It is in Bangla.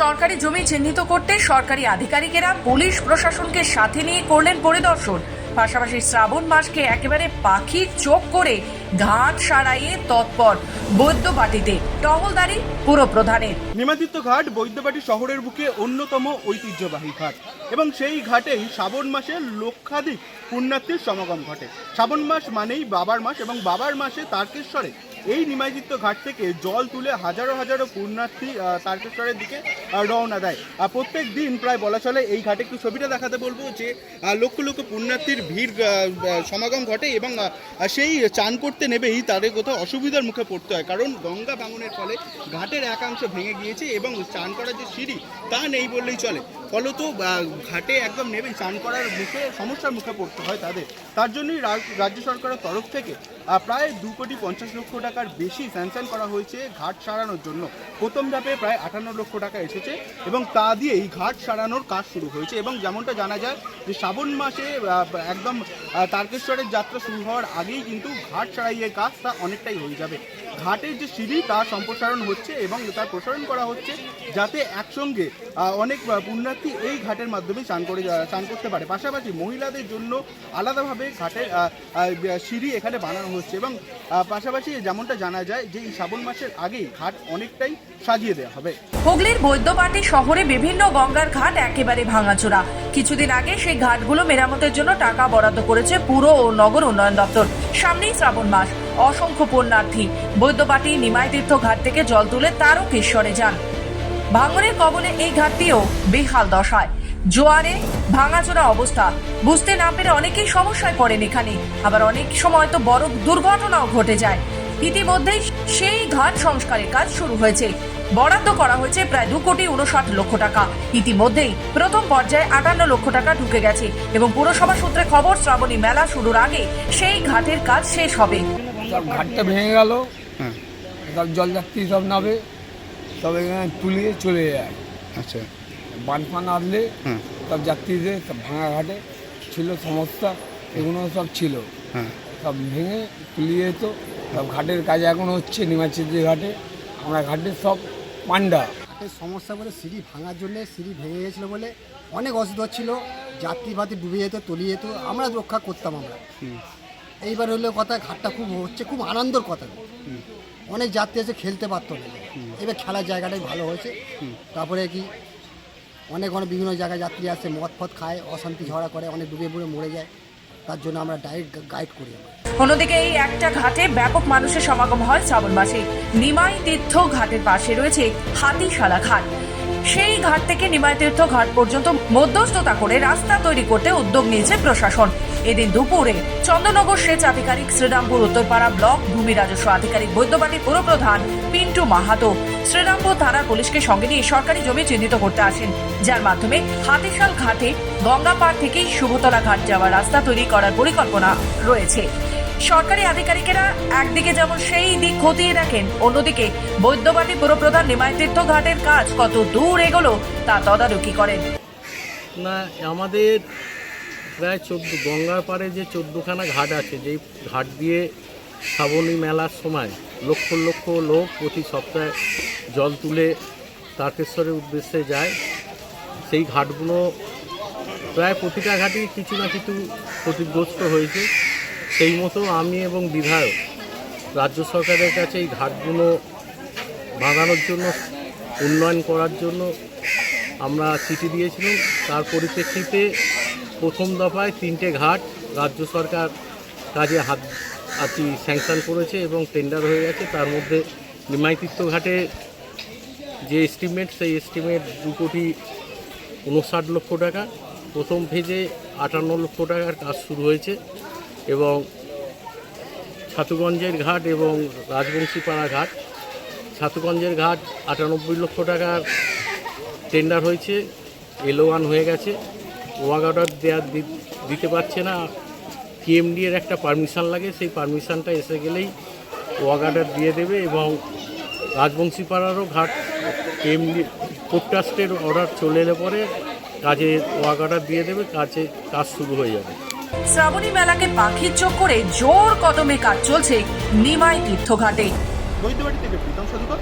সরকারি জমি চিহ্নিত করতে সরকারি আধিকারিকেরা পুলিশ প্রশাসনকে সাথে নিয়ে করলেন পরিদর্শন। পাশাপাশি শ্রাবণ মাসকে একেবারে পাখির চোখ করে ঘাট সারাইয়ে তৎপর বৈদ্যবাটিতে টহলদারি পুরো প্রধানের নিমাদিত্য ঘাট বৈদ্যবাটি শহরের বুকে অন্যতম ঐতিহ্যবাহী ঘাট এবং সেই ঘাটেই শ্রাবণ মাসে লক্ষাধিক পুণ্যার্থীর সমাগম ঘটে। শ্রাবণ মাস মানেই বাবার মাস এবং বাবার মাসে তারকেশ্বরে। এই নিমাদিত্য ঘাট থেকে জল তুলে হাজারো হাজারো পুণ্যার্থী তারকেশ্বরের দিকে রওনা দেয়। আর প্রত্যেক দিন প্রায় বলা চলে এই ঘাটে একটু ছবিটা দেখাতে বলব যে লক্ষ লক্ষ পুণ্যার্থীর ভিড় সমাগম ঘটে এবং সেই চান করতে নেবেই, তাদের কোথাও অসুবিধার মুখে পড়তে হয়। কারণ গঙ্গা ভাঙনের ফলে ঘাটের একাংশ ভেঙে গিয়েছে এবং চান করার যে সিঁড়ি, তা নেই বললেই চলে। ফলত ঘাটে একদম নেবেই চান করার মুখে সমস্যার মুখে পড়তে হয় তাদের। তার জন্যই রাজ্য সরকারের তরফ থেকে প্রায় দু কোটি পঞ্চাশ লক্ষ টাকার বেশি স্যাংশন করা হয়েছে ঘাট সারানোর জন্য। প্রথম ধাপে প্রায় আটান্ন লক্ষ টাকা এসেছে এবং তা দিয়েই ঘাট সারানোর কাজ শুরু হয়েছে এবং যেমনটা জানা যায় যে শ্রাবণ মাসে একদম তারকেশ্বরের যাত্রা শুরু হওয়ার আগেই কিন্তু ঘাট সারাইয়ের কাজ তা অনেকটাই হয়ে যাবে। ঘাটের যে সিঁড়ি তা সম্প্রসারণ হচ্ছে এবং তার প্রসারণ করা হচ্ছে যাতে একসঙ্গে অনেক আহ, পুণ্যার্থী এই ঘাটের মাধ্যমে চান করে চান করতে পারে। পাশাপাশি মহিলাদের জন্য আলাদাভাবে ঘাটের সিঁড়ি এখানে বানানো হচ্ছে এবং পাশাপাশি যেমনটা জানা যায় যে এই শ্রাবণ মাসের আগেই ঘাট অনেকটাই সাজিয়ে দেওয়া হবে। হুগলির বৈদ্যবাটি শহরে বিভিন্ন গঙ্গার ঘাট একেবারে ভাঙাচোরা। কিছুদিন আগে সেই ঘাটগুলো মেরামতের জন্য টাকা বরাদ্দ করেছে পুর ও নগর উন্নয়ন দপ্তর। সামনেই শ্রাবণ মাস। অসংখ্য পুণ্যার্থী। বৈদ্যবাটি নিমাই তীর্থ ঘাট থেকে জল তুলে তারও তারকেশ্বরে যান। ভাঙনের কবলে এই ঘাটটিও বেহাল দশায়। জোয়ারে ভাঙাচোরা অবস্থা। বুঝতে না পেরে অনেকেই সমস্যায় পড়েন এখানে। আবার অনেক সময় তো বড় দুর্ঘটনাও ঘটে যায়। ইতিমধ্যেই সেই ঘাট সংস্কারের কাজ শুরু হয়েছে। বরাদ্দ করা হয়েছে প্রায় দু কোটি উনষাট লক্ষ টাকা। ইতিমধ্যেই প্রথম পর্যায়ে আটান্ন লক্ষ টাকা ঢুকে গেছে এবং পুরসভা সূত্রে খবর শ্রাবণী মেলা শুরুর আগে সেই ঘাটের কাজ শেষ হবে। ঘাটটা ভেঙে গেল। সব জলযাত্রী সব নাবে সব এখানে তুলিয়ে চলে যায়। আচ্ছা। বান ফান আসলে সব যাত্রীদের সব ভাঙা ঘাটে ছিল সমস্যা এগুলো সব ছিল। হ্যাঁ সব ভেঙে তুলিয়ে যেত সব ঘাটের কাজ এখন হচ্ছে নিমাচিদ্রি ঘাটে। আমরা ঘাটের সব পান্ডা। ঘাটের সমস্যা বলে সিঁড়ি ভাঙার জন্য সিঁড়ি ভেঙে গেছিল বলে অনেক অসুবিধা ছিল যাত্রী ফাত্রী ডুবে যেত তলিয়ে যেত আমরা রক্ষা করতাম আমরা। এইবার হলো কথা ঘাটটা খুব হচ্ছে খুব আনন্দর কথা। অনেক যাত্রী এসে খেলতে পারতো না। এবার খেলার জায়গাটাই ভালো হয়েছে। তারপরে কি অনেক অনেক বিভিন্ন জায়গায় যাত্রী আসে মদ ফদ খায় অশান্তি ঝড়া করে অনেক ডুবে বুড়ে মরে যায়। তার জন্য আমরা ডাইরেক্ট গাইড করি অন্যদিকে এই একটা ঘাটে ব্যাপক মানুষের সমাগম হয় শ্রাবণ মাসে নিমাই তীর্থ ঘাটের পাশে রয়েছে হাতিশালা ঘাট। সেই ঘাট থেকে নিমায়তীর্থ ঘাট পর্যন্ত মধ্যস্থতা করে রাস্তা তৈরি করতে উদ্যোগ নিয়েছে প্রশাসন। এদিন দুপুরে চন্দ্রনগর সেচ আধিকারিক শ্রীরামপুর উত্তরপাড়া ব্লক ভূমি রাজস্ব আধিকারিক বৈদ্যবাটি পুরপ্রধান পিন্টু মাহাতো শ্রীরামপুর থানার পুলিশকে সঙ্গে নিয়ে সরকারি জমি চিহ্নিত করতে আসেন, যার মাধ্যমে হাতিশাল ঘাটে গঙ্গাপাড় থেকেই শুভতলা ঘাট যাওয়ার রাস্তা তৈরি করার পরিকল্পনা রয়েছে। সরকারি আধিকারিকেরা একদিকে যেমন সেই দিক খতিয়ে দেখেন, অন্যদিকে বৈদ্যবাটি পুরপ্রধান নিমাইতীর্থ ঘাটের কাজ কত দূর এগোলো তা তদারকি করেন। না, আমাদের প্রায় চোদ্দ, গঙ্গার পাড়ে যে চোদ্দোখানা ঘাট আছে, যেই ঘাট দিয়ে শ্রাবণী মেলার সময় লক্ষ লক্ষ লোক প্রতি সপ্তাহে জল তুলে তারকেশ্বরের উদ্দেশ্যে যায়, সেই ঘাটগুলো প্রায় প্রতিটা ঘাটই কিছু না কিছু ক্ষতিগ্রস্ত হয়েছে। সেই মতো আমি এবং বিধায়ক রাজ্য সরকারের কাছে এই ঘাটগুলো বাঁধানোর জন্য, উন্নয়ন করার জন্য আমরা চিঠি দিয়েছিলাম। তার পরিপ্রেক্ষিতে প্রথম দফায় তিনটে ঘাট রাজ্য সরকার কাজে হাত আছি স্যাংশন করেছে এবং টেন্ডার হয়ে গেছে। তার মধ্যে নিমাইতীর্থ ঘাটে যে এস্টিমেট সেই এস্টিমেট দু কোটি উনষাট লক্ষ টাকা। প্রথম ফেজে আটান্ন লক্ষ টাকার কাজ শুরু হয়েছে। এবং ছাতুগঞ্জের ঘাট এবং রাজবংশীপাড়া ঘাট। ছাতুগঞ্জের ঘাট আটানব্বই লক্ষ টাকার টেন্ডার হয়েছে এলো ওয়ান হয়ে গেছে। ওয়াগ অর্ডার দেওয়া দিতে পারছে না। পিএমডি এর একটা পারমিশন লাগে, সেই পারমিশনটা এসে গেলেই ওয়াগ অর্ডার দিয়ে দেবে এবং রাজবংশীপাড়ারও ঘাট পিএমডি পোর্ট ট্রাস্টের অর্ডার চলে এলে পরে কাজে ওয়াগ অর্ডার দিয়ে দেবে, কাজে, কাজ শুরু হয়ে যাবে। শ্রাবণী মেলাকে পাখির চোখ করে জোর কদমে কাজ চলছে নিমাই তীর্থঘাটে। বৈদ্যবাড়ি থেকে প্রীতম সদুকর